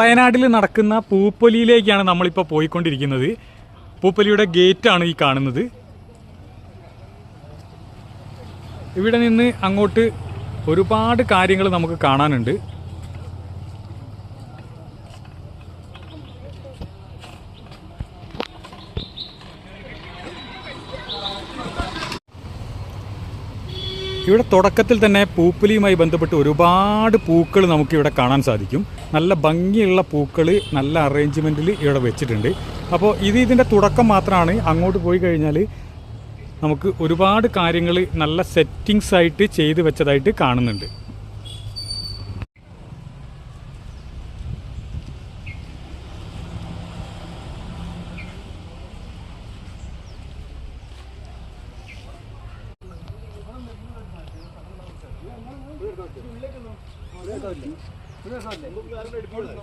വയനാട്ടിൽ നടക്കുന്ന പൂപ്പൊലിയിലേക്കാണ് നമ്മളിപ്പോൾ പോയിക്കൊണ്ടിരിക്കുന്നത്. പൂപ്പൊലിയുടെ ഗേറ്റാണ് ഈ കാണുന്നത്. ഇവിടെ നിന്ന് അങ്ങോട്ട് ഒരുപാട് കാര്യങ്ങൾ നമുക്ക് കാണാനുണ്ട്. ഇവിടെ തുടക്കത്തിൽ തന്നെ പൂപ്പലിയുമായി ബന്ധപ്പെട്ട് ഒരുപാട് പൂക്കൾ നമുക്കിവിടെ കാണാൻ സാധിക്കും. നല്ല ഭംഗിയുള്ള പൂക്കൾ നല്ല അറേഞ്ച്മെന്റിൽ ഇവിടെ വെച്ചിട്ടുണ്ട്. അപ്പോൾ ഇത് ഇതിന്റെ തുടക്കം മാത്രമാണ്. അങ്ങോട്ട് പോയി കഴിഞ്ഞാൽ നമുക്ക് ഒരുപാട് കാര്യങ്ങൾ നല്ല സെറ്റിങ്സ് ആയിട്ട് ചെയ്ത് വെച്ചതായിട്ട് കാണുന്നുണ്ട്. സുരേഷ് സുരേഷ്